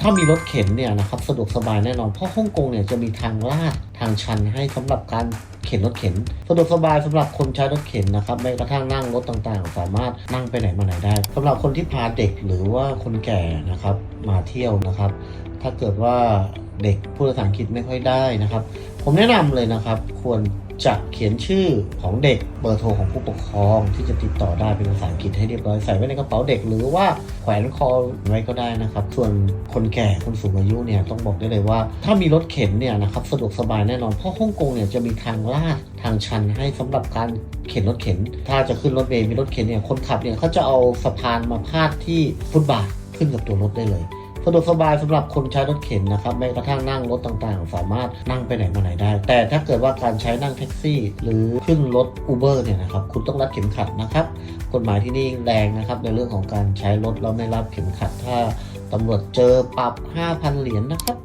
ถ้ามีรถเข็นเนี่ยนะครับสะดวกสบายแน่นอน เพราะฮ่องกงเนี่ยจะมีทางลาดทางชันให้สำหรับการเข็นรถเข็น สะดวกสบายสำหรับคนใช้รถเข็นนะครับแม้กระทั่งนั่งรถต่างๆ สามารถนั่งไปไหนมาไหนได้สำหรับคนที่พาเด็กหรือว่าคนแก่นะครับมาเที่ยวนะครับ ถ้าเกิดว่าเด็กพูดภาษาอังกฤษไม่ค่อยได้นะครับ ผมแนะนำเลยนะครับควร จะเขียนชื่อของเด็กเบอร์โทรของผู้ปกครอง ที่จะติดต่อได้เป็นภาษาอังกฤษให้เรียบร้อยใส่ไว้ในกระเป๋าเด็ก หรือว่าแขวนคอไว้ก็ได้นะครับ ส่วนคนแก่คนสูงอายุเนี่ยต้องบอกได้เลยว่า ถ้ามีรถเข็นเนี่ยนะครับสะดวกสบายแน่นอนเพราะฮ่องกงเนี่ยจะมีทางลาดทางชันให้สำหรับการเข็นรถเข็น ถ้าจะขึ้นรถเมล์มีรถเข็นเนี่ยคนขับเนี่ยเขาจะเอาสะพานมาพาดที่ฟุตบาทขึ้นกับตัวรถได้เลย สะดวกสบายสำหรับคนใช้รถเข็นนะครับแม้กระทั่งนั่งรถต่างๆ สามารถนั่งไปไหนมาไหนได้ แต่ถ้าเกิดว่าการใช้นั่งแท็กซี่ หรือขึ้นรถ Uber เนี่ยนะครับคุณต้องรัดเข็มขัดนะครับกฎหมายที่นี่แรงนะครับในเรื่องของการใช้รถแล้วไม่รับเข็มขัด ถ้าตำรวจเจอปรับ 5,000 เหรียญนะครับ